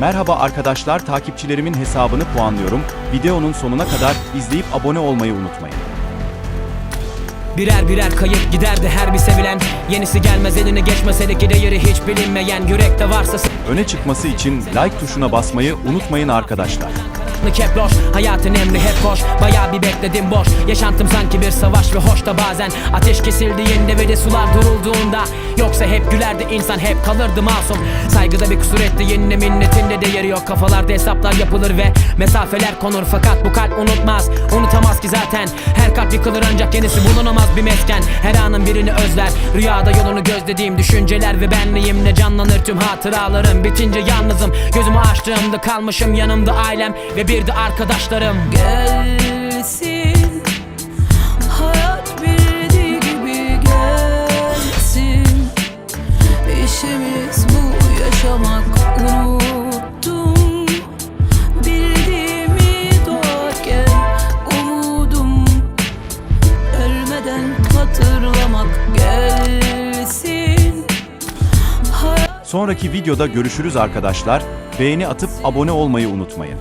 Merhaba arkadaşlar takipçilerimin hesabını puanlıyorum. Videonun sonuna kadar izleyip abone olmayı unutmayın. Birer birer kayıp giderdi her bir sevilen Yenisi gelmez eline geçmese de değeri hiç bilinmeyen Yürekte varsa Öne çıkması için like tuşuna basmayı unutmayın arkadaşlar. Karanlık hep loş Hayatın emri hep hoş Baya bir bekledim boş. Yaşantım sanki bir savaş ve hoş da bazen. Ateş kesildiğinde ve de sular durulduğunda. Yoksa hep gülerdi insan hep kalırdı masum. Saygıda bir kusur etti yenine minnetinde değeri yok. Kafalarda hesaplar yapılır ve mesafeler konur. Fakat bu kalp unutmaz unutamaz ki zaten. Her kalp yıkılır ancak yenisi bulunamaz bir mesken. Her anın birini özler Rüyada yolunu gözlediğim düşünceler ve benliğimle canlanır tüm hatıralarım? Bitince yalnızım gözümü açtığımda kalmışım yanımda ailem ve bir de arkadaşlarım. Gelsin Hayat bildiği gibi gelsin. İşimiz bu yaşamak unuttum. Bildiğimi doğarken umudum. Ölmeden hatırlamak gelsin. Sonraki videoda görüşürüz arkadaşlar. Beğeni atıp abone olmayı unutmayın.